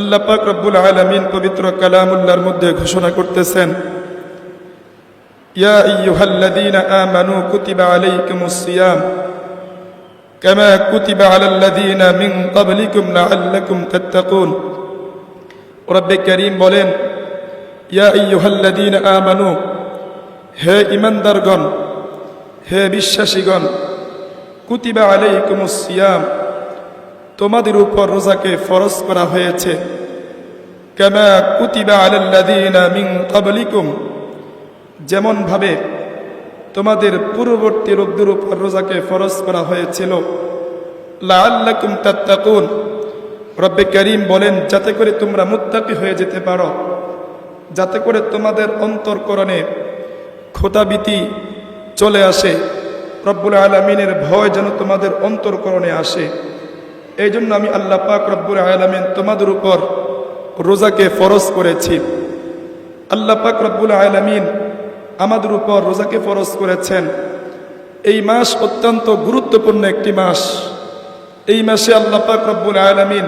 আল্লাহ পাক রব্বুল আলামিন পবিত্র কালামুল্লাহর মধ্যে ঘোষণা করতেছেন, ইয়া আইয়ুহাল্লাযীনা আমানু কুতিবা আলাইকুমুস সিয়াম, কামা কুতিবা আলাল্লাযীনা মিন ক্বাবলিকুম লাআল্লাকুম তাত্তাকুন। রব্বে করিম বলেন, ইয়া আইয়ুহাল্লাযীনা আমানু, হে ইমানদারগণ হে বিশ্বাসীগণ, কুতিবা আলাইকুমুস সিয়াম তোমাদের উপর রোজাকে ফরজ করা হয়েছে। কামা কুতিবা আলাল্লাযীনা মিন ক্বাবলিকুম। যেমন ভাবে তোমাদের পূর্ববর্তী লোকদের উপর রোজাকে ফরজ করা হয়েছিল। লাআল্লাকুম তাত্তাকুন। রব্বে করিম বলেন, যাতে করে তোমরা মুত্তাকি হয়ে যেতে পারো। যাতে করে তোমাদের অন্তরকরণে খোতাবিতি চলে আসে। রব্বুল আলমিনের ভয় যেন তোমাদের অন্তরকরণে আসে। এই জন্য আমি আল্লাহ পাক রব্বুল আলমিন তোমাদের উপর রোজাকে ফরজ করেছি আল্লাহ পাক রব্বুল আলমিন আমাদের উপর রোজাকে ফরজ করেছেন এই মাস অত্যন্ত গুরুত্বপূর্ণ একটি মাস এই মাসে আল্লাহ পাক রব্বুল আলমিন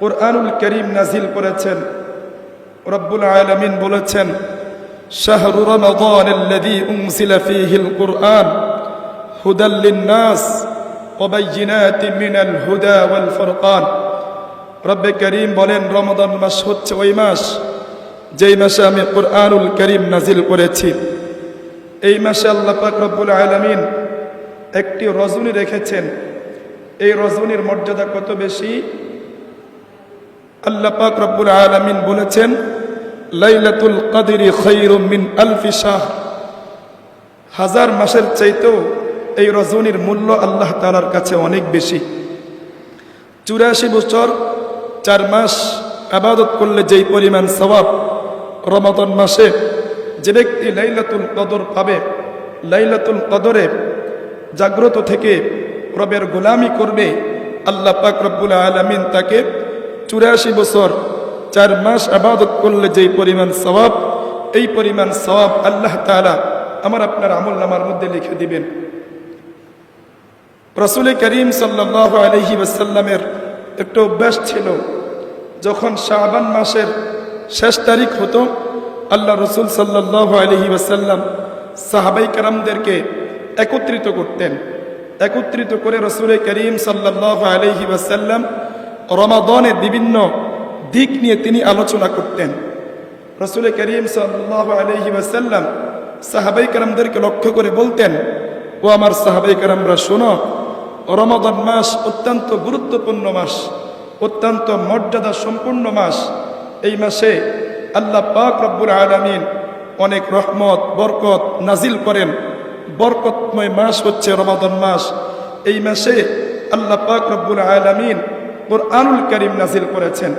কোরআনুল করিম নাজিল করেছেন রব্বুল আলমিন বলেছেন শাহরু রমাদান الذي أنزل فيه القرآن هدى للناس وبينات من الهدى والفرقان রব্বে করিম বলেন রমাদান মাস হচ্ছে ওই মাস যেই মাসে আমি কোরআনুল করিম নাজিল করেছি এই মাসে আল্লাহ পাক রব্বুল আলমিন একটি রজনী রেখেছেন এই রজনীর মর্যাদা কত বেশি আল্লাহ পাক রব্বুল আলমিন বলেছেন লাইলাতুল কাদিরি খৈরুম মিন আলফি শাহ হাজার মাসের চাইতেও এই রজনীর মূল্য আল্লাহ তালার কাছে অনেক বেশি। চুরাশি বছর, চার মাস আবাদত করলে যেই পরিমাণ সবাব রমাদন মাসে যে ব্যক্তি লাইলাতুল কদর পাবে, লাইলাতুল কদরে জাগ্রত থেকে রবের গোলামি করবে, আল্লাহ পাক রব্বুল আলমিন তাকে চুরাশি বছর, চার মাস আবাদত করলে যেই পরিমাণ সবাব এই পরিমাণ সবাব আল্লাহ তালা আমার আপনার আমল নামার মধ্যে লিখে দিবেন। রসুল করিম সাল্লাহ আলহি একটা অভ্যাস ছিল, যখন শাহবান মাসের শেষ তারিখ হতো, আল্লাহ রসুল সাল্লাহ আলহি ওসাল্লাম সাহাবাই কারামদেরকে একত্রিত করতেন। একত্রিত করে রসুল করিম সাল্লাহ আলহি ওসাল্লাম রমাদনের বিভিন্ন দিক নিয়ে তিনি আলোচনা করতেন। রসুল করিম সাল্লাহ আলহি ওসাল্লাম সাহাবাই কারামদেরকে লক্ষ্য করে বলতেন, ও আমার সাহাবাই কারামরা, শোনো রমাদন মাস অত্যন্ত গুরুত্বপূর্ণ মাস, অত্যন্ত মর্যাদা সম্পূর্ণ মাস। এই মাসে আল্লাহ পাক রব্বুল আলমিন অনেক রহমত, বরকত নাজিল করেন। বরকতময় মাস হচ্ছে রমাদন মাস। এই মাসে আল্লাহ পাক রব্বুল আলমিন কোরআনুল করিম নাজিল করেছেন।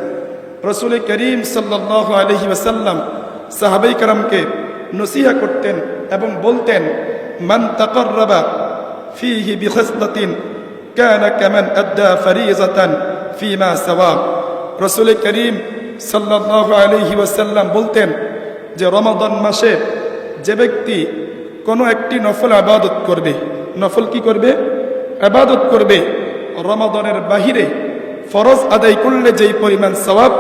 রসুল করিম সাল্লাহ আলহি ওসাল্লাম সাহাবাই কারামকে নসিহা করতেন এবং বলতেন, মান তাকর্রবা ফিহি বিখসলাতিন কানা কামান আদ্দা ফরিজাতান ফিমা সাওয়া রসুল করিম সাল্লাহ আলহি ওসাল্লাম বলতেন যে রমাদন মাসে যে ব্যক্তি কোনো একটি নফল আবাদত করবে, নফল কি করবে? আবাদত করবে। রমাদনের বাহিরে ফরজ আদায় করলে যেই পরিমাণ সবাব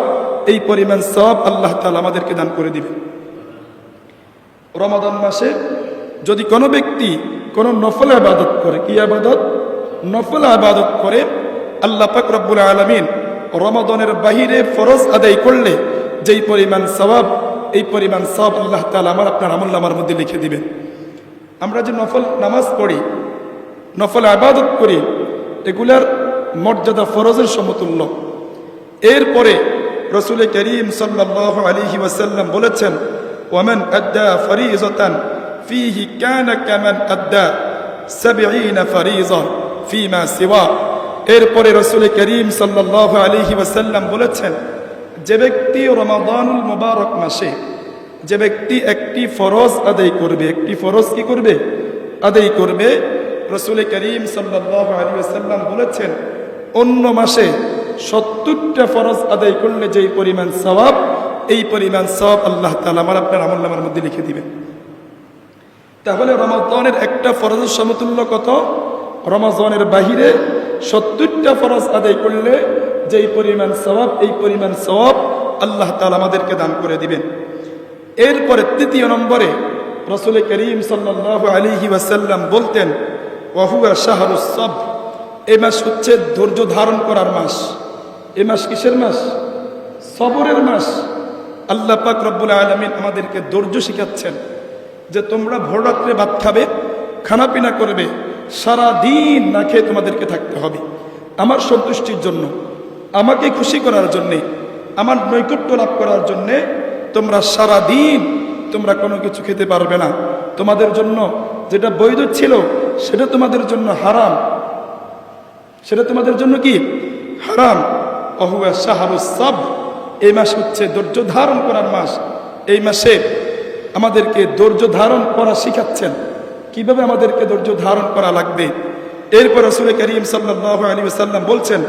এই পরিমাণ সবাব আল্লাহ তালা আমাদেরকে দান করে দিবে রমাদন মাসে যদি কোনো ব্যক্তি কোনো নফল আবাদত করে, কি আবাদত? নফল আবাদত করে আল্লাহ পাক রব্বুল আলমিন রমাদনের বাহিরে ফরজ আদায় করলে যেই পরিমাণ সবাব এই পরিমাণ সব আল্লাহ তালা আমার আপনার আমল নামার মধ্যে লিখে দিবেন। আমরা যে নফল নামাজ পড়ি, নফল আবাদত করি, এগুলার মর্যাদা ফরজের সমতুল্য। এরপরে রসুল করিম সাল্লাহ আলিহি ওয়াসাল্লাম বলেছেন, ওয়ামান আদ্দা ফরিজতান, ফিহি কানা কামান আদ্দা সাবঈনা ফরিজা। ফিমা সিওয়া। এরপরে রসুল করিম সাল্লাহ আলিহি ওয়াসাল্লাম বলেছেন, যে ব্যক্তি রমাদানুল মুবারক মাসে, যে ব্যক্তি একটি ফরজ আদায় করবে, একটি ফরজ কি করবে? আদায় করবে, রসুল করিম সাল্লাহ আলী সাল্লাম বলেছেন, অন্য মাসে সত্তরটা ফরজ আদায় করলে যেই পরিমাণ সবাব এই পরিমাণ সব আল্লাহ তালা আমার আপনার আমল নামার মধ্যে লিখে দিবেন। তাহলে রমাজনের একটা ফরজের সমতুল্য কত? রমাজনের বাহিরে সত্তরটা ফরজ আদায় করলে যে এই পরিমাণ সওয়াব, এই পরিমাণ সওয়াব আল্লাহ তাআলা আমাদেরকে দান করে দিবেন। এরপরে তৃতীয় নম্বরে রসুল করিম সাল্লাহ আলিহি ওয়াসাল্লাম বলতেন, ওয়াহুয়া শাহরুস সব এই মাস হচ্ছে ধৈর্য ধারণ করার মাস। এ মাস কিসের মাস? সবরের মাস। আল্লাহ পাক রব্বুল আলমিন আমাদেরকে ধৈর্য শিখাচ্ছেন যে তোমরা ভোররাত্রে ভাত খাবে, খানাপিনা করবে সারা দিন না খেয়ে তোমাদেরকে থাকতে হবে। আমার সন্তুষ্টির জন্য, আমাকে খুশি করার জন্যে, আমার নৈকট্য লাভ করার জন্যে তোমরা সারা দিন তোমরা কোনো কিছু খেতে পারবে না। তোমাদের জন্য যেটা বৈধ ছিল, সেটা তোমাদের জন্য হারাম। সেটা তোমাদের জন্য কি? হারাম। অহুয়া শাহরু সব এই মাস হচ্ছে ধৈর্য ধারণ করার মাস। এই মাসে আমাদেরকে ধৈর্য ধারণ করা শিখাচ্ছেন। কীভাবে আমাদেরকে ধৈর্য ধারণ করা লাগবে? এরপর রসুল করিম সাল্লাহ আলী সাল্লাম বলছেন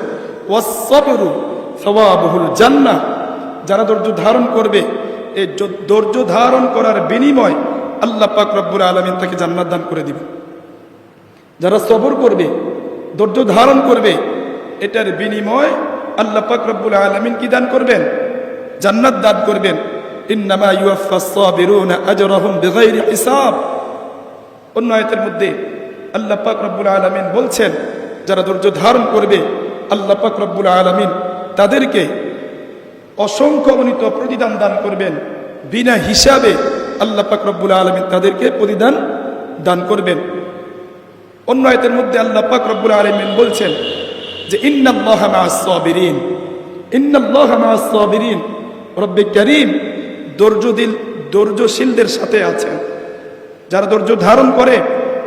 জান্না যারা ধৈর্য ধারণ করবে, এই ধৈর্য ধারণ করার বিনিময় আল্লাহ পাক রব্বুল আলমিন তাকে জান্নাত দান করে দিবে যারা সবর করবে, ধৈর্য ধারণ করবে, এটার বিনিময় আল্লাহ পাক রব্বুল আলমিন কি দান করবেন? জান্নাত দান করবেন। ইন্নামা ইউয়াফাস সাবিরুনা আজরাহুম বিগাইরি হিসাব। অন্য আয়তের মধ্যে আল্লাহ পাক রব্বুল আলমিন বলছেন, যারা ধৈর্য ধারণ করবে, আল্লাহ পাক রব্বুল আলমিন তাদেরকে অসংখ্য গণিত প্রতিদান দান করবেন। বিনা হিসাবে আল্লাহ পাক রব্বুল আলমিন তাদেরকে প্রতিদান দান করবেন। অন্য আয়তের মধ্যে আল্লাহ পাক রব্বুল আলমিন বলছেন যে, ইন্নাল্লাহ মা'আস সাবিরিন। ইন্নাল্লাহ মা'আস সাবিরিন। রব্বে করিম ধৈর্যদিল, ধৈর্যশীলদের সাথে আছেন। যারা ধৈর্য ধারণ করে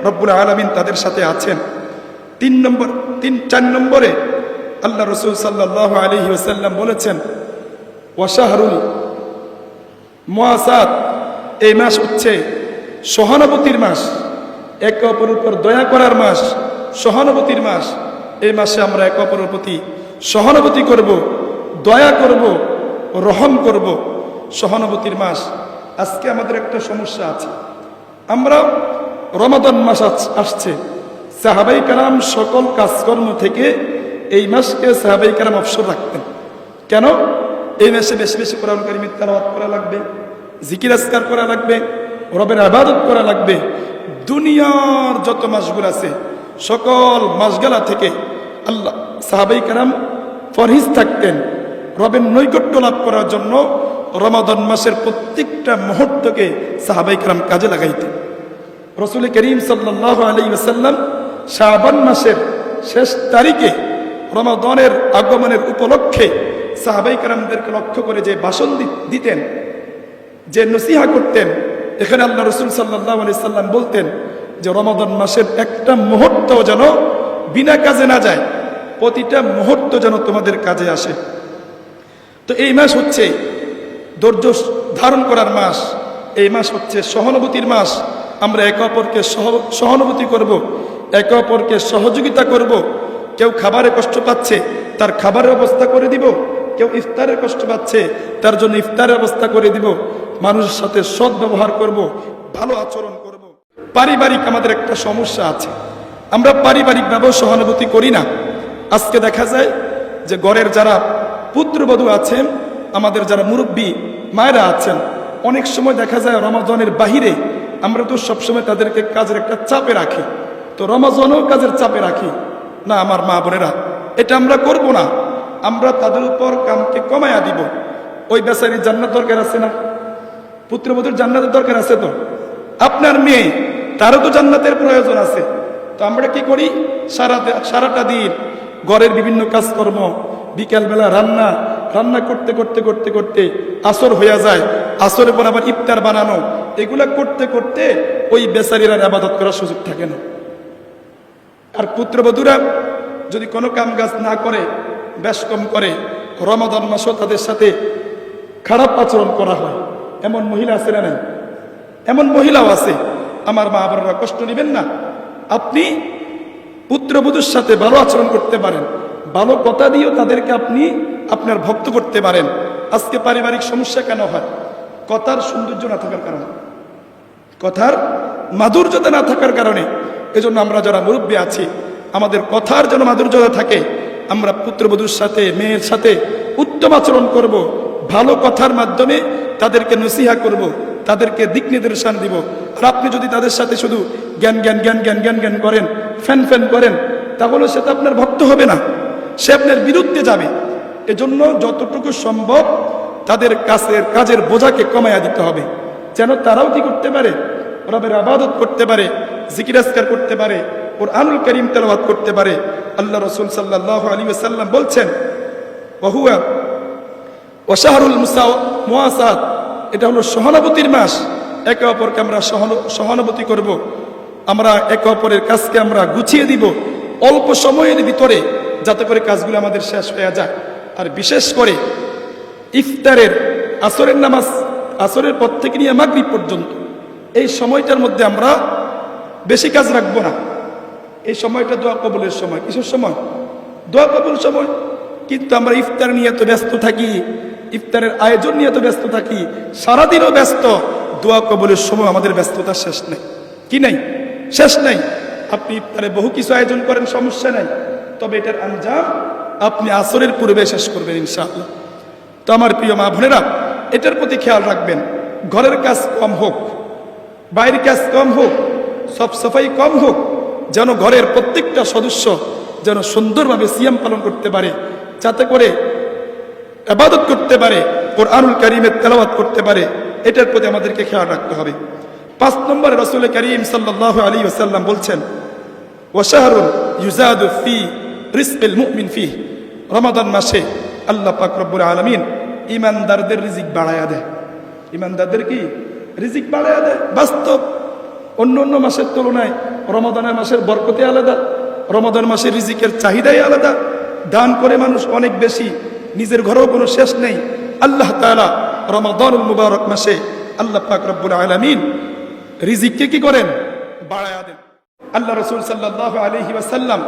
রব্বুল আলমিন তাদের সাথে আছেন। তিন নম্বর, তিন, চার নম্বরে আল্লাহ রসুল সাল্লাহ আলহি ওসাল্লাম বলেছেন ওয়াশাহরুল মহাসাদ এই মাস হচ্ছে সহানুভূতির মাস। একে অপরের উপর দয়া করার মাস, সহানুভূতির মাস। এই মাসে আমরা একে অপরের প্রতি সহানুভূতি করব, দয়া করব, রহম করব। সহানুভূতির মাস। আজকে আমাদের একটা সমস্যা আছে। আমরা রমাদান মাস আস- আসছে। সাহাবাই কালাম সকল কাজকর্ম থেকে এই মাসকে সাহাবাই কালাম অবসর রাখতেন। কেন? এই মাসে বেশি বেশি কোরআন কারিমের তেলাওয়াত করা লাগবে, জিকির আসকার করা লাগবে, রবের আবাদত করা লাগবে। দুনিয়ার যত মাসগুলো আছে, সকল মাসগালা থেকে আল্লাহ সাহাবাই কালাম ফরহিজ থাকতেন। রবের নৈকট্য লাভ করার জন্য রমাদন মাসের প্রত্যেকটা মুহূর্তকে সাহাবাই কালাম কাজে লাগাইতেন। রসুল করিম সাল্লাহ আলী ওসাল্লাম শাহবান মাসের শেষ তারিখে রমাদনের আগমনের উপলক্ষে সাহাবাই কারামদেরকে লক্ষ্য করে যে ভাষণ দিতেন, যে নসিহা করতেন, এখানে আল্লাহ রসুল সাল্লাহ আলি সাল্লাম বলতেন যে রমাদন মাসের একটা মুহূর্ত যেন বিনা কাজে না যায়, প্রতিটা মুহূর্ত যেন তোমাদের কাজে আসে। তো এই মাস হচ্ছে ধৈর্য ধারণ করার মাস, এই মাস হচ্ছে সহানুভূতির মাস। আমরা একে অপরকে সহ- সহানুভূতি করব, একে অপরকে সহযোগিতা করব। কেউ খাবারে কষ্ট পাচ্ছে, তার খাবারের ব্যবস্থা করে দিব। কেউ ইফতারের কষ্ট পাচ্ছে, তার জন্য ইফতারের ব্যবস্থা করে দিব। মানুষের সাথে সৎ ব্যবহার করব, ভালো আচরণ করব। পারিবারিক আমাদের একটা সমস্যা আছে। আমরা পারিবারিকভাবেও সহানুভূতি করি না। আজকে দেখা যায় যে ঘরের যারা পুত্রবধূ আছেন, আমাদের যারা মুরব্বী মায়েরা আছেন, অনেক সময় দেখা যায় রমাজনের বাহিরে আমরা তো সবসময় তাদেরকে কাজের একটা চাপে রাখি। তো রমাজনও কাজের চাপে রাখি। না, আমার মা বোনেরা, এটা আমরা করব না। আমরা তাদের উপর কামকে কমায়া দিব। ওই বেচারি জান্নাত দরকার আছে না? পুত্রবধূর জান্নাতের দরকার আছে তো? আপনার মেয়ে, তারও তো জান্নাতের প্রয়োজন আছে। তো আমরা কি করি? সারা সারাটা দিন ঘরের বিভিন্ন কাজকর্ম, বিকালবেলা রান্না রান্না করতে করতে করতে করতে আসর হয়ে যায়। আসরের পর আবার ইফতার বানানো। এগুলা করতে করতে ওই বেচারিরা আবাদত করার সুযোগ থাকে না। আর পুত্রবধূরা যদি কোনো কাম কাজ না করে বেশ কম করে, রমাদান মাসও তাদের সাথে খারাপ আচরণ করা হয়। এমন মহিলা আছে না এমন মহিলাও আছে। আমার মা বাবারা কষ্ট নেবেন না। আপনি পুত্রবধূর সাথে ভালো আচরণ করতে পারেন। ভালো কথা দিয়েও তাদেরকে আপনি আপনার ভক্ত করতে পারেন। আজকে পারিবারিক সমস্যা কেন হয়? কথার সৌন্দর্য না থাকার কারণে। কথার মাধুর্যতা না থাকার কারণে। এজন্য আমরা যারা মুরব্বী আছি, আমাদের কথার যেন মাধুর্যতা থাকে, আমরা পুত্রবধূর সাথে, মেয়ের সাথে উত্তম আচরণ করব, ভালো কথার মাধ্যমে তাদেরকে নসিহা করব, তাদেরকে দিক নির্দেশন দিব। আর আপনি যদি তাদের সাথে শুধু জ্ঞান জ্ঞান জ্ঞান জ্ঞান জ্ঞান জ্ঞান করেন, ফ্যান ফ্যান করেন, তাহলে সে তো আপনার ভক্ত হবে না। সে আপনার বিরুদ্ধে যাবে। এজন্য যতটুকু সম্ভব তাদের কাছের কাজের বোঝাকে কমাইয়া দিতে হবে। যেন তারাও কি করতে পারে? রবের আবাদত করতে পারে জিকিরাজকার করতে পারে ওর আনুল করিম তেলাওয়াত করতে পারে। আল্লাহ রসুল সাল্লাহ আলী সাল্লাম বলছেন বহুয়া মুসাদ এটা হলো সহানুভূতির মাস। একে অপরকে আমরা সহানু- সহানুভূতি করব। আমরা একে অপরের কাজকে আমরা গুছিয়ে দিব অল্প সময়ের ভিতরে, যাতে করে কাজগুলো আমাদের শেষ হয়ে যায়। আর বিশেষ করে ইফতারের আসরের নামাজ, আসরের পর থেকে নিয়ে মাগরিব পর্যন্ত, এই সময়টার মধ্যে আমরা বেশি কাজ রাখব না। এই সময়টা দোয়া কবুলের সময়। কিসের সময়? দোয়া কবুল সময়। কিন্তু আমরা ইফতার নিয়ে তো ব্যস্ত থাকি, ইফতারের আয়োজন নিয়ে তো ব্যস্ত থাকি, সারাদিনও ব্যস্ত, দোয়া কবলের সময় আমাদের ব্যস্ততা শেষ নেই। কি নাই? শেষ নাই। আপনি ইফতারে বহু কিছু আয়োজন করেন, সমস্যা নাই। তবে এটার আঞ্জাম আপনি আসরের পূর্বে শেষ করবেন ইনশাআল্লাহ। তো আমার প্রিয় মা বোনেরা, এটার প্রতি খেয়াল রাখবেন, ঘরের কাজ কম হোক বাইরের কাজ কম হোক, সব সাফাই কম হোক, যেন ঘরের প্রত্যেকটা সদস্য যেন সুন্দরভাবে সিয়াম পালন করতে পারে, যাতে করে আবাদত করতে পারে ওর আনুল করিমের তেলাওয়াত করতে পারে, এটার প্রতি আমাদেরকে খেয়াল রাখতে হবে। পাঁচ নম্বরে রসুল করিম সাল্লাহ আলী ওসাল্লাম বলছেন ওয়াশাহরুল ইউজাদু ফি রিসকিল মুমিন ফি রমাদান মাসে আল্লাহ পাক আলামিন ইমানদারদের রিজিক বাড়ায়া দেয়। ইমানদারদের কি? রিজিক বাড়ায়া দেয়। বাস্তব। অন্য অন্য মাসের তুলনায় রমাদানের মাসের বরকতে আলাদা। রমাদান মাসের রিজিকের চাহিদাই আলাদা। দান করে মানুষ অনেক বেশি। নিজের ঘরেও কোনো শেষ নেই। আল্লাহ তাআলা রমাদানুল মুবারক মাসে আল্লাহ পাক আলামিন রিজিককে কি করেন? বাড়ায়া দেন। আল্লাহ রসুল সাল্লাহ আলহি ওয়াসাল্লাম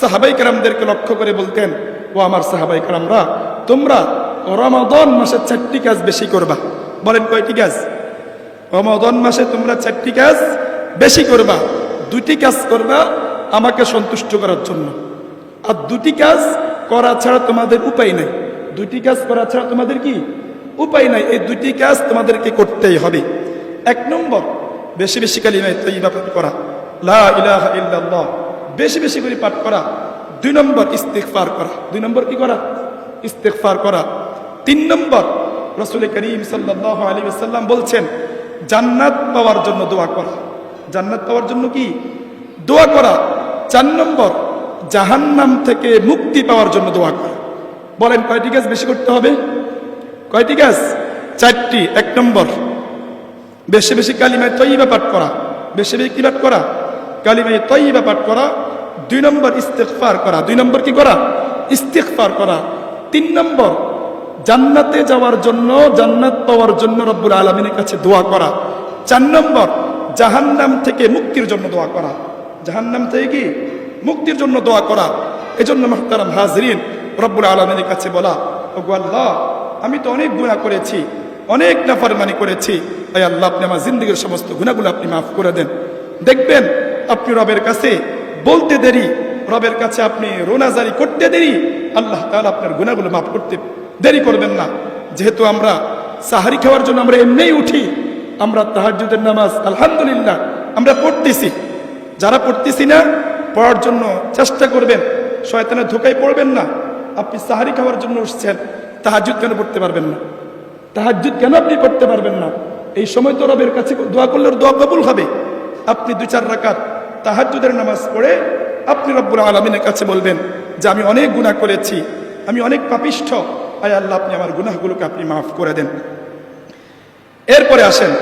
সাহাবাই কারামদেরকে লক্ষ্য করে বলতেন, ও আমার সাহাবাই কারামরা তোমরা রমাদন মাসে চারটি কাজ বেশি করবা। বলেন, কয়টি কাজ? রমাদন মাসে তোমরা চারটি কাজ বেশি করবা। দুটি কাজ করবা আমাকে সন্তুষ্ট করার জন্য। আর দুটি কাজ করা ছাড়া তোমাদের উপায় নাই। দুটি কাজ করা ছাড়া তোমাদের কি উপায় নাই? এই দুটি কাজ তোমাদেরকে করতেই হবে। এক নম্বর, বেশি বেশি কালিমায় তৈবা করা। লা ইলাহা ইল্লাল্লাহ। বেশি বেশি করে পাঠ করা। দুই নম্বর ইস্তেকফার করা। দুই নম্বর কি করা? ইস্তেকফার করা। তিন নম্বর রসুল করিম সাল্লাহ আলী সাল্লাম বলছেন, জান্নাত পাওয়ার জন্য দোয়া করা। জান্নাত পাওয়ার জন্য কি? দোয়া করা। চার নম্বর, জাহান্নাম থেকে মুক্তি পাওয়ার জন্য দোয়া করা। বলেন কয়টি কাজ বেশি করতে হবে? কয়টি কাজ চারটি। এক নম্বর, বেশি বেশি কালিমায় তৈবা পাঠ করা। বেশি বেশি কি পাঠ করা? কালিমায় তৈবা পাঠ করা, দুই নম্বর ইস্তেকফার করা। দুই নম্বর কি করা? ইস্তেকফার করা। তিন নম্বর, জান্নাতে যাওয়ার জন্য, জান্নাত পাওয়ার জন্য রব্বুল আলমিনের কাছে দোয়া করা। চার নম্বর, জাহান্নাম থেকে মুক্তির জন্য দোয়া করা। জাহান্নাম থেকে কি? মুক্তির জন্য দোয়া করা। এজন্য মাহতারাম হাজরিন, রব্বুল আলমিনের কাছে বলা আল্লাহ, আমি তো অনেক গুণা করেছি, অনেক নাফরমানি করেছি। তাই আল্লাহ, আপনি আমার জিন্দগির সমস্ত গুণাগুলো আপনি মাফ করে দেন। দেখবেন আপনি রবের কাছে বলতে দেরি, রবের কাছে আপনি রোনাজারি করতে দেরি, আল্লাহ তাআলা আপনার গুণাগুলো মাফ করতে দেরি করবেন না। যেহেতু আমরা সাহারি খাওয়ার জন্য আমরা এমনিই উঠি, আমরা তাহাজ্জুদের নামাজ, আলহামদুলিল্লাহ, আমরা পড়তেছি। যারা পড়তেছি না, পড়ার জন্য চেষ্টা করবেন, শয়তানের ধোকায় পড়বেন না। আপনি সাহারি খাওয়ার জন্য উঠছেন তাহাজুদ কেন পড়তে পারবেন না? তাহাজুদ কেন আপনি পড়তে পারবেন না? এই সময় তো রবের কাছে দোয়া করলে দোয়া কবুল হবে। আপনি দুই চার রাকাত তাহাজুদের নামাজ পড়ে আপনি রব্বুল আলমিনের কাছে বলবেন, যে আমি অনেক গুনাহ করেছি, আমি অনেক পাপিষ্ঠ। আয় আল্লাহ, আপনি আমার গুনাহগুলোকে আপনি মাফ করে দেন। এরপরে আসেন,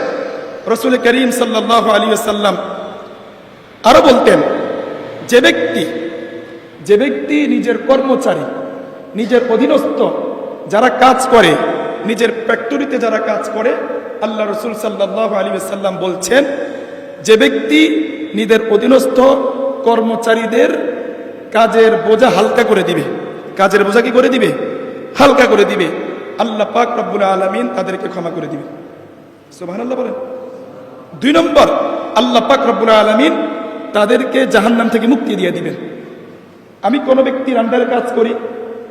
রসুল করিম সাল্লাহ আলী সাল্লাম আরও বলতেন, যে ব্যক্তি যে ব্যক্তি নিজের কর্মচারী, নিজের অধীনস্থ যারা কাজ করে, নিজের ফ্যাক্টরিতে যারা কাজ করে, আল্লাহ রসুল সাল্লাহ আলী সাল্লাম বলছেন, যে ব্যক্তি নিজের অধীনস্থ কর্মচারীদের কাজের বোঝা হালকা করে দিবে। কাজের বোঝা কি করে দিবে? হালকা করে দিবে। আল্লাহ পাক রব্বুল আলমিন তাদেরকে ক্ষমা করে দিবে। সুবহানাল্লাহ বলেন। দুই নম্বর, আল্লাহ পাক রব্বুল আলমিন তাদেরকে জাহান্নাম থেকে মুক্তি দিয়ে দিবেন। আমি কোনো ব্যক্তির আন্ডারে কাজ করি,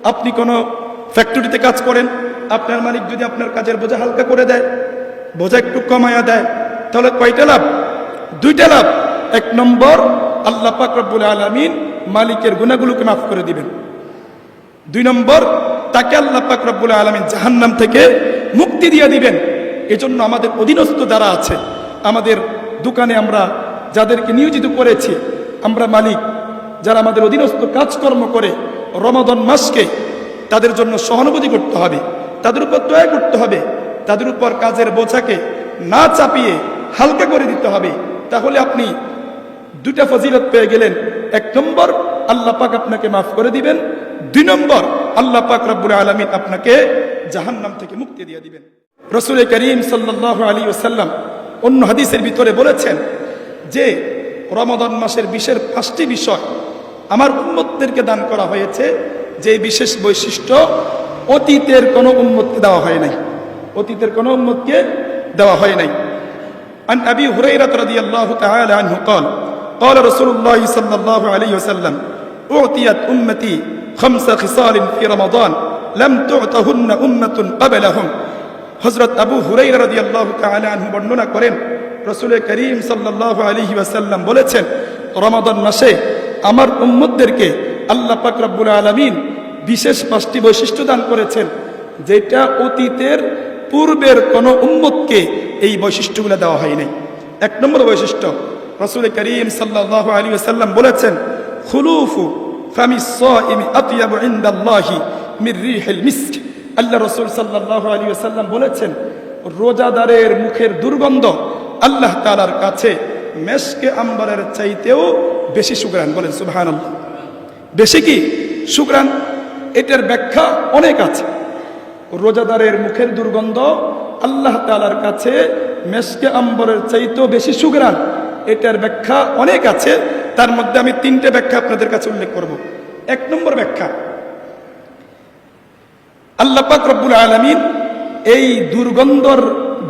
আপনি কোনো ফ্যাক্টরিতে কাজ করেন, আপনার মালিক যদি আপনার কাজের বোঝা হালকা করে দেয়, বোঝা একটু কমায়া দেয়, তাহলে কয়টা লাভ? দুইটা লাভ। এক নম্বর, আল্লাহ পাক রব্বুল আলমিন মালিকের গুণাগুলোকে মাফ করে দিবেন। দুই নম্বর, তাকে আল্লাহ পাক রব্বুল আলমিন জাহান্নাম থেকে মুক্তি দিয়ে দিবেন। এজন্য আমাদের অধীনস্থ যারা আছে, আমাদের দোকানে আমরা যাদেরকে নিয়োজিত করেছি, আমরা মালিক। যারা আমাদের অধীনস্থ কাজকর্ম করে, রমাদন মাসকে তাদের জন্য সহানুভূতি করতে হবে, তাদের উপর দয়া করতে হবে, তাদের উপর কাজের বোঝাকে না চাপিয়ে হালকা করে দিতে হবে। তাহলে আপনি দুটা ফজিলত পেয়ে গেলেন এক নম্বর আল্লাহ পাক আপনাকে মাফ করে দিবেন দুই নম্বর আল্লাহ পাক রব্বুল আলমিন আপনাকে জাহান্নাম থেকে মুক্তি দিয়ে দিবেন রসুল করিম সাল্লাহ আলী ওসাল্লাম অন্য হাদিসের ভিতরে বলেছেন যে রমাদান মাসের বিশের পাঁচটি বিষয় আমার উন্মতদেরকে দান করা হয়েছে যে বিশেষ বৈশিষ্ট্য অতীতের কোনো উন্মতকে দেওয়া হয় নাই অতীতের কোনো উন্মতকে দেওয়া হয় নাই عن أبي هريرة رضي الله تعالى عنه قال قال رسول الله صلى الله عليه وسلم أعطيت أمتي خمس خصال في رمضان لم تعطهن أمة قبلهم হজরত আবু হুরাইরা রাদিয়াল্লাহু তাআলা আনহু বর্ণনা করেন রসুল করিম সাল্লাল্লাহু আলাইহি ওয়াসাল্লাম বলেছেন রমাদান মাসে আমার উম্মতদেরকে আল্লাহ পাক রব্বুল আলামিন বিশেষ পাঁচটি বৈশিষ্ট্য দান করেছেন যেটা অতীতের পূর্বের কোন উম্মতকে এই বৈশিষ্ট্যগুলো দেওয়া হয়নি এক নম্বর বৈশিষ্ট্য রসুল করিম সাল্লাল্লাহু আলাইহি ওয়াসাল্লাম বলেছেন, খুলুফু ফামি সাইমি আতিয়াবু ইনদাল্লাহি মির রিহিল মিস্ক। আল্লাহ রসুল সাল্লাহ আলী সাল্লাম বলেছেন, রোজাদারের মুখের দুর্গন্ধ আল্লাহ তালার কাছে মেশকে আম্বারের চাইতেও বেশি সুগ্রান বলেন সুবাহান বেশি কি? এটার ব্যাখ্যা অনেক আছে। রোজাদারের মুখের দুর্গন্ধ আল্লাহ তালার কাছে মেশকে আম্বরের চাইতেও বেশি সুগ্রান এটার ব্যাখ্যা অনেক আছে, তার মধ্যে আমি তিনটে ব্যাখ্যা আপনাদের কাছে উল্লেখ করব। এক নম্বর ব্যাখ্যা, আল্লাহ পাক রব্বুল আলমিন এই দুর্গন্ধর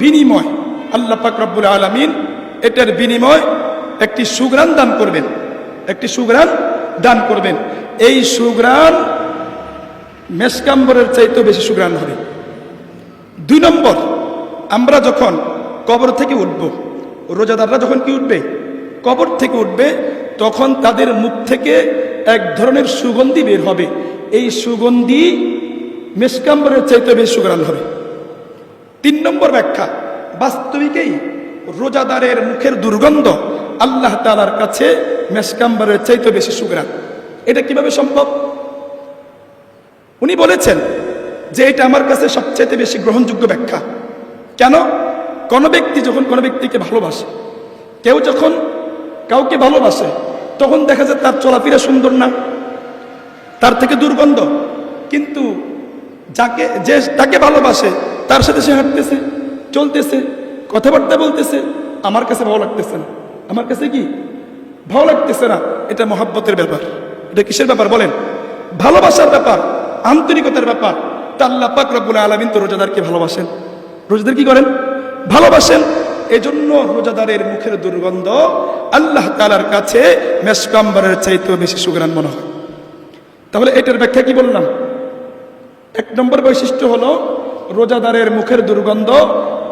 বিনিময়, আল্লাহ পাক রব্বুল আলমিন এটার বিনিময় একটি সুগ্রাণ দান করবেন, একটি সুগ্রান দান করবেন। এই সুগ্রাণ মেসকাম্বরের চাইতেও বেশি সুগ্রান হবে। দুই নম্বর, আমরা যখন কবর থেকে উঠব রোজাদাররা যখন কি উঠবে? কবর থেকে উঠবে, তখন তাদের মুখ থেকে এক ধরনের সুগন্ধি বের হবে। এই সুগন্ধি মেসকাম্বরের চাইতে বেশি সুগ্রান হবে। তিন নম্বর ব্যাখ্যা, বাস্তবিকেই রোজাদারের মুখের দুর্গন্ধ আল্লাহ তালার কাছে মেসকাম্বরের চাইতে বেশি সুগ্রান এটা কীভাবে সম্ভব? উনি বলেছেন যে এটা আমার কাছে সবচাইতে বেশি গ্রহণযোগ্য ব্যাখ্যা। কেন? কোনো ব্যক্তি যখন কোনো ব্যক্তিকে ভালোবাসে, কেউ যখন কাউকে ভালোবাসে, তখন দেখা যায় তার চলাফেরা সুন্দর না, তার থেকে দুর্গন্ধ। কিন্তু যাকে, যে তাকে ভালোবাসে, তার সাথে সে হাঁটতেছে, চলতেছে, কথাবার্তা বলতেছে, আমার কাছে ভালো লাগতেছে না। আমার কাছে কি? ভালো লাগতেছে না। এটা মহাব্বতের ব্যাপার। এটা কিসের ব্যাপার বলেন? ভালোবাসার ব্যাপার, আন্তরিকতার ব্যাপার। তা আল্লাহ পাক রব্বুল আলমিন তো রোজাদারকে ভালোবাসেন। রোজাদার কি করেন? ভালোবাসেন। এজন্য রোজাদারের মুখের দুর্গন্ধ আল্লাহ তালার কাছে মেসকাম্বরের চাইতেও বেশি সুগ্রান মনে হয়। তাহলে এটার ব্যাখ্যা কি বললাম? এক নম্বর বৈশিষ্ট্য হলো, রোজাদারের মুখের দুর্গন্ধ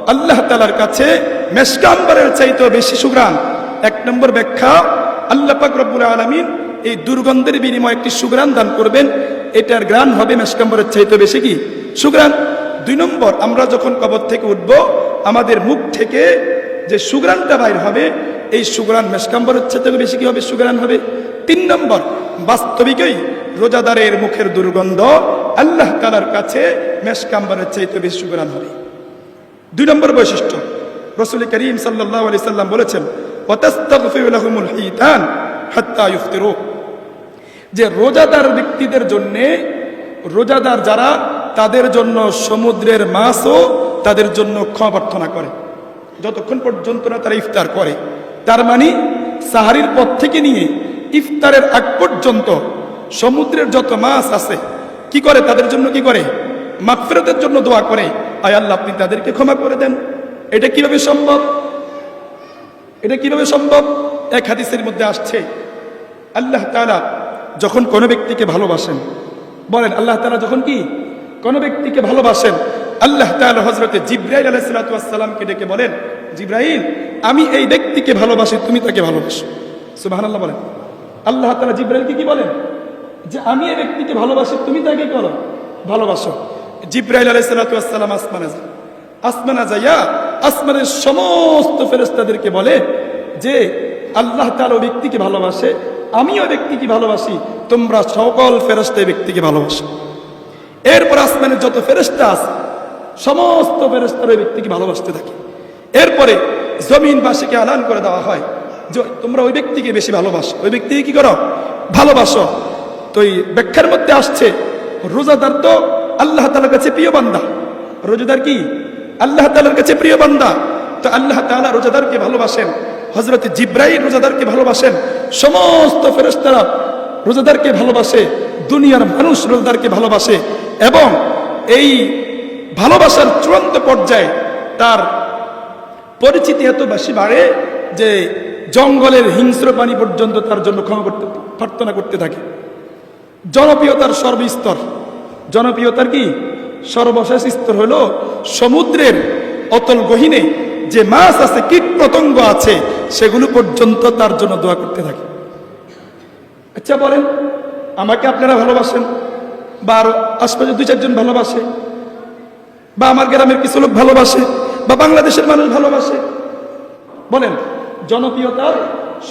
আল্লাহ তালার কাছে মেসকাম্বরের চাইতেও বেশি সুগ্রান এক নম্বর ব্যাখ্যা, আল্লাহ পাক রব্বুল আলমিন এই দুর্গন্ধের বিনিময়ে একটি সুগ্রান দান করবেন। এটার গ্রান হবে মেসকাম্বরের চাইতে বেশি কি? সুগ্রান দুই নম্বর, আমরা যখন কবর থেকে উঠব, আমাদের মুখ থেকে যে সুগ্রানটা বাইর হবে, এই সুগ্রান মেসকাম্বরের চাইতে বেশি কি হবে? সুগ্রান হবে। তিন নম্বর, বাস্তবিকই রোজাদারের মুখের দুর্গন্ধ আল্লাহ তালার কাছে মেসকাম্বরের চাইতে বেশি সুগ্রান হবে। দুই নম্বর বৈশিষ্ট্য, রসুল করিম সাল্লাহ আলি সাল্লাম বলেছেন যে রোজাদার ব্যক্তিদের জন্যে, রোজাদার যারা তাদের জন্য সমুদ্রের মাছও তাদের জন্য ক্ষমা প্রার্থনা করে। যতক্ষণ পর্যন্ত না তারা ইফতার করে। তার মানে সাহারির পথ থেকে নিয়ে ইফতারের আগ পর্যন্ত সমুদ্রের যত মাছ আছে, কি করে তাদের জন্য কি করে? মাগফিরাতের জন্য দোয়া করে। আয় আল্লাহ, আপনি তাদেরকে ক্ষমা করে দেন। এটা কীভাবে সম্ভব? এটা কীভাবে সম্ভব? এক হাদিসের মধ্যে আসছে, আল্লাহ তাআলা যখন কোনো ব্যক্তিকে ভালোবাসেন, বলেন আল্লাহ তালা যখন কি কোনো ব্যক্তিকে ভালোবাসেন, আল্লাহ তাআলা হজরতে জিব্রাইল আলাইসালামকে ডেকে বলেন, জিব্রাইল, আমি এই ব্যক্তিকে ভালোবাসি, তুমি তাকে ভালোবাসো। সুবাহ আল্লাহ বলেন। আল্লাহ তালা জিব্রাইলকে কি বলেন? যে আমি এই ব্যক্তিকে ভালোবাসি, তুমি তাকে করো ভালোবাসো। জিব্রাইল আলাইসালাম আসমানে যান আসমানা যাইয়া আসমানের সমস্ত ফেরেস্তাদেরকে বলে যে, আল্লাহ তাআলা ওই ব্যক্তিকে ভালোবাসে, আমিও ব্যক্তিকে ভালোবাসি, তোমরা সকল ফেরস্তা ব্যক্তিকে ভালোবাসো। এরপর আসমানের যত ফেরেস্তা আছে, সমস্ত ফেরেস্তার ওই ব্যক্তিকে ভালোবাসতে থাকে। এরপরে জমিনবাসীকে আলান করে দেওয়া হয় যে, তোমরা ওই ব্যক্তিকে বেশি ভালোবাসো। ওই ব্যক্তিকে কি করো? ভালোবাসো। তো এই ব্যাখ্যার মধ্যে আসছে, রোজাদার তো আল্লাহ তালার কাছে প্রিয় বান্দা। রোজাদার কি? আল্লাহ তালার কাছে প্রিয় বান্দা। তো আল্লাহ তালা রোজাদারকে ভালোবাসেন। হজরত জিব্রাইল রোজাদারকে ভালোবাসেন। সমস্ত ফেরেস্তারা রোজাদারকে ভালোবাসে। দুনিয়ার মানুষ রোজাদারকে ভালোবাসে এবং এই ভালোবাসার চূড়ান্ত পর্যায়ে তার পরিচিতি এত বেশি বাড়ে যে জঙ্গলের হিংস্র প্রাণী পর্যন্ত তার জন্য ক্ষমা করতে, প্রার্থনা করতে থাকে। জনপ্রিয়তার সর্বস্তর। জনপ্রিয়তার কি? সর্বশেষ স্তর হল সমুদ্রের অতল গহিনে যে মাছ আছে, কীট পতঙ্গ আছে, সেগুলো পর্যন্ত তার জন্য দোয়া করতে থাকে। আচ্ছা বলেন। আমাকে আপনারা ভালোবাসেন, বা আরও আশপাশে দুই চারজন ভালোবাসে, বা আমার গ্রামের কিছু লোক ভালোবাসে, বা বাংলাদেশের মানুষ ভালোবাসে। বলেন, জনপ্রিয়তার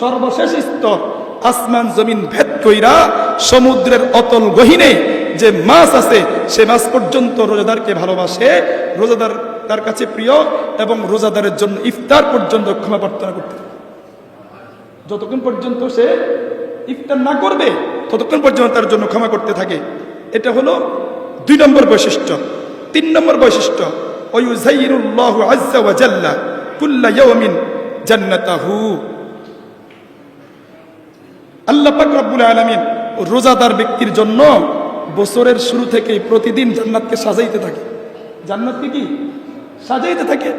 সর্বশেষ স্তর আসমান জমিন ভেদ কইরা সমুদ্রের অতল গহিনে যে মাছ আছে, সে মাছ পর্যন্ত রোজাদারকে ভালোবাসে। রোজাদার তার কাছে প্রিয় এবং রোজাদারের জন্য ইফতার পর্যন্ত ক্ষমা প্রার্থনা করতে। যতক্ষণ পর্যন্ত সে ইফতার না করবে, ততক্ষণ পর্যন্ত তার জন্য ক্ষমা করতে থাকে। এটা হলো দুই নম্বর বৈশিষ্ট্য। তিন নম্বর বৈশিষ্ট্য ওয়ুজাইরুল্লাহু আজ্জা রোজাদার ব্যক্তির জন্য বছরের শুরু থেকে প্রতিদিন জান্নাতকে সাজাইতে থাকে। জান্নাতকে কি? সাজাইতে থাকে।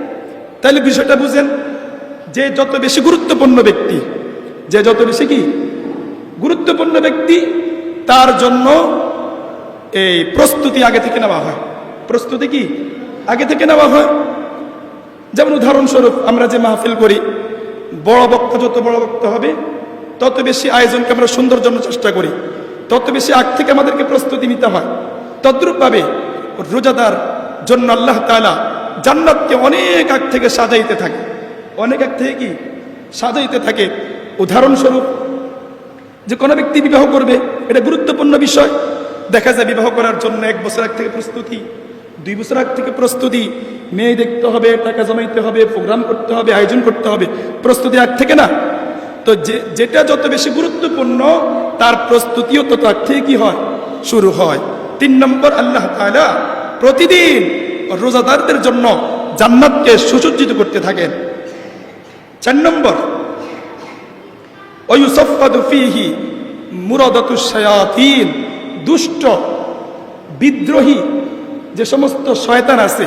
তাহলে বিষয়টা বুঝেন, যে যত বেশি গুরুত্বপূর্ণ ব্যক্তি, যে যত বেশি কি? গুরুত্বপূর্ণ ব্যক্তি, তার জন্য এই প্রস্তুতি আগে থেকে নেওয়া হয়। প্রস্তুতি কি? আগে থেকে নেওয়া হয়। যেমন উদাহরণস্বরূপ আমরা যে মাহফিল করি, বড় বক্তা যত বড় বক্তা হবে, তত বেশি আয়োজনকে আমরা সুন্দর জন্য চেষ্টা করি। তত বেশি আগ থেকে আমাদেরকে প্রস্তুতি নিতে হয়। তদ্রূপভাবে রোজাদার জন্য আল্লাহ তাআলা জান্নাতকে অনেক আগ থেকে সাজাইতে থাকে। অনেক আগ থেকে কি? সাজাইতে থাকে। উদাহরণস্বরূপ যে কোনো ব্যক্তি বিবাহ করবে, এটা গুরুত্বপূর্ণ বিষয়। দেখা যায় বিবাহ করার জন্য এক বছর আগ থেকে প্রস্তুতি, দুই বছর আগ থেকে প্রস্তুতি। মেয়ে দেখতে হবে, টাকা জমাইতে হবে, প্রোগ্রাম করতে হবে, আয়োজন করতে হবে। প্রস্তুতি আগ থেকে না। তো যে, যেটা যত বেশি গুরুত্বপূর্ণ, তার প্রস্তুতিও তত আগ থেকে কি হয়? শুরু হয়। তিন নম্বর, আল্লাহ তাআলা প্রতিদিন রোজাদারদের জন্য জান্নাতকে সুসজ্জিত করতে থাকেন। চার নম্বর দুষ্ট, বিদ্রোহী যে সমস্ত শয়তান আছে,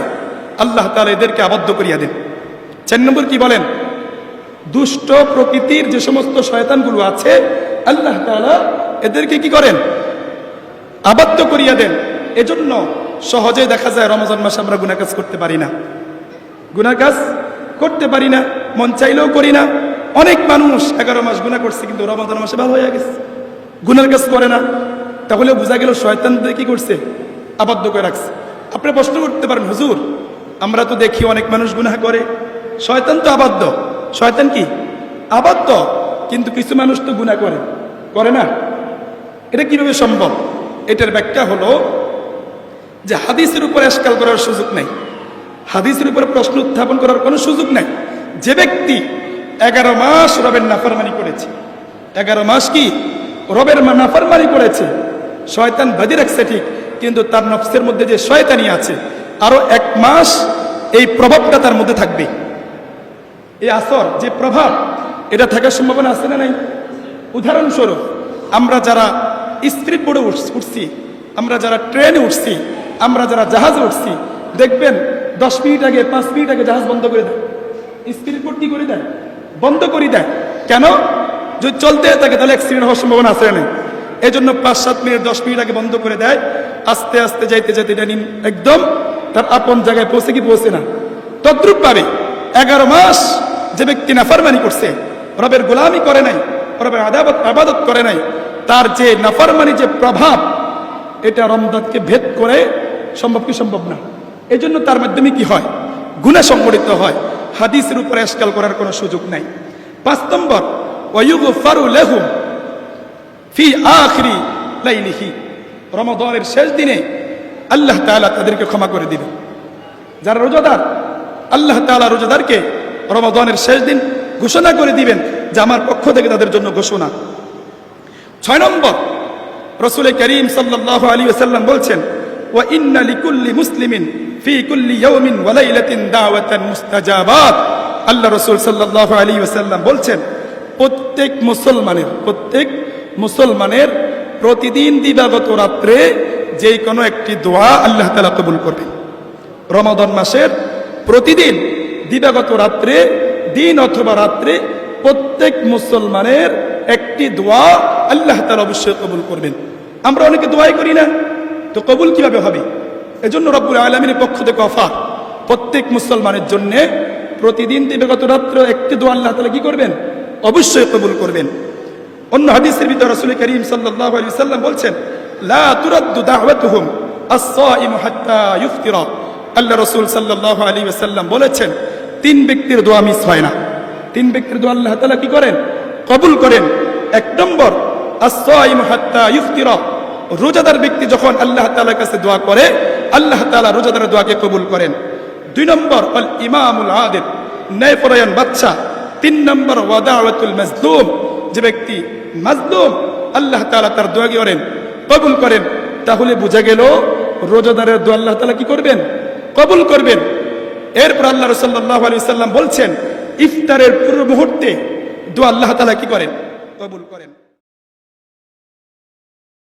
আল্লাহ তাআলা এদেরকে আবদ্ধ করিয়া দেন। চার নম্বর কি বলেন? দুষ্ট প্রকৃতির যে সমস্ত শয়তানগুলো আছে, আল্লাহ তাআলা এদেরকে কি করেন? আবদ্ধ করিয়া দেন। এজন্য সহজে দেখা যায় রমজান মাসে আমরা গুনাহ কাজ করতে পারি না। গুনার কাজ করতে পারি না, মন চাইলেও করি না অনেক মানুষ এগারো মাস গুণা করছে, কিন্তু রমাদান মাসে ভালো হয়ে গেছে। গুনার কাজ করে না। তাহলে বোঝা গেল শয়তান কি করছে? আবদ্ধ করে রাখছে। আপনি প্রশ্ন করতে পারেন, হুজুর, আমরা তো দেখি অনেক মানুষ গুনাহ করে। শয়তান তো আবদ্ধ। শয়তান কি? আবদ্ধ, কিন্তু কিছু মানুষ তো গুনাহ করে। করে না? এটা কীভাবে সম্ভব? এটার ব্যাখ্যা হলো যে হাদিসের উপর এসকাল করার সুযোগ নেই। হাদিসের উপর প্রশ্ন উত্থাপন করার কোনো সুযোগ নাই। যে ব্যক্তি এগারো মাস রবের নাফরমানি করেছে। এগারো মাস কি? রবের মা নাফরমানি করেছে। শয়তান বাজি রাখছে ঠিক, কিন্তু তার নফসের মধ্যে যে শয়তানি আছে, আরও এক মাস এই প্রভাবটা তার মধ্যে থাকবে। এই আসর যে প্রভাব, এটা থাকার সম্ভাবনা আছে না নাই? উদাহরণস্বরূপ, আমরা যারা স্পিড বোর্ডে উঠছি, আমরা যারা ট্রেনে উঠছি, আমরা যারা জাহাজে উঠছি, দেখবেন দশ মিনিট আগে, পাঁচ মিনিট আগে জাহাজ বন্ধ করে দেয়। স্পিড বোর্ড কি করে দেয়? বন্ধ করে দেয়। কেন? যদি চলতে থাকে, তাহলে অ্যাক্সিডেন্ট হওয়ার সম্ভাবনা আছে না? এই জন্য পাঁচ, সাত মিনিট, দশ মিনিট আগে বন্ধ করে দেয়। আস্তে আস্তে যাইতে যাইতে এটা একদম তার আপন জায়গায় পৌঁছে কি পৌঁছে না। তদ্রুপ পাবে এগারো মাস যে ব্যক্তি নাফারমানি করছে, রবের গোলামি করে নাই, রবের আদাবত, আবাদত করে নাই, তার যে নাফারমানি যে প্রভাব, এটা রমদানকে ভেদ করে সম্ভব কি সম্ভব না? এই জন্য তার মাধ্যমে কি হয়? গুণা সংগঠিত হয়। হাদিসের উপরে এসকাল করার কোনো সুযোগ নাই। পাঁচ নম্বর ওয়ুগফারু লাহুম ফি আখরি লাইলিহি। রমাদানের শেষ দিনে আল্লাহ তালা তাদেরকে ক্ষমা করে দিবেন। যারা রোজাদার, আল্লাহ তাআলা রোজাদারকে রমাদানের শেষ দিন ঘোষণা করে দিবেন যে আমার পক্ষ থেকে তাদের জন্য ঘোষণা। ছয় নম্বর, রসুল করিম সাল্লাল্লাহু আলী ওয়াসাল্লাম বলছেন লিকুল্লি মুসলিমিন ফি কুল্লি ইয়াউমিন ওয়া লাইলাতিন দাওয়াতান মুস্তাজাবাত। আল্লাহ রসুল সাল্লাল্লাহু আলী ওয়াসাল্লাম বলছেন, প্রত্যেক মুসলমানের প্রত্যেক মুসলমানের প্রতিদিন দিবাগত রাত্রে যে কোনো একটি দোয়া আল্লাহ তালা কবুল করবেন রমাদন মাসের প্রতিদিন দিবাগত রাত্রে, দিন অথবা রাত্রে প্রত্যেক মুসলমানের একটি দোয়া আল্লাহ তালা অবশ্যই কবুল করবেন। আমরা অনেকে দোয়াই করি না। তো কবুল কীভাবে হবে? এজন্য রব্বুল আলমিনের পক্ষ থেকে অফার। প্রত্যেক মুসলমানের জন্য প্রতিদিন দিবাগত রাত্রে একটি দোয়া আল্লাহ তালা কি করবেন? অবশ্যই কবুল করবেন। অন্য হাদিসের ভিতরে রসুল করিম সাল্লাল্লাহু আলাইহি সাল্লাম বলছেন, লা তুরাদ্দু দাওয়াতুহুম আস-সাইমু হাত্তা ইফতিরা আল্লাহ রাসূল সাল্লাল্লাহু আলাইহি ওয়াসাল্লাম বলেছেন, তিন ব্যক্তির দোয়া মিস হয় না। তিন ব্যক্তির দোয়া আল্লাহ তাআলা কি করেন? কবুল করেন। এক নম্বর, আস-সাইমু হাত্তা ইফতিরা রোজাদার ব্যক্তি যখন আল্লাহ তাআলার কাছে দোয়া করে, আল্লাহ তাআলা রোজাদার দোয়াকে কবুল করেন। দুই নম্বর আল ইমামুল আদিল, ন্যায়পরায়ণ বাচ্চা তিন নম্বর ওয়াদাওয়াতুল মাজলুম, যে ব্যক্তি মাজলুম, আল্লাহ তাআলা তার দোয়া করেন, কবুল করেন। তাহলে বোঝা গেল, রোজাদারের দোয়া আল্লাহ তালা কি করবেন? কবুল করবেন। এরপর আল্লাহ সাল্লাল্লাহু আলাইহি সাল্লাম বলছেন, ইফতারের পূর্ব মুহূর্তে দোয়া আল্লাহ তালা কি করেন? কবুল করেন।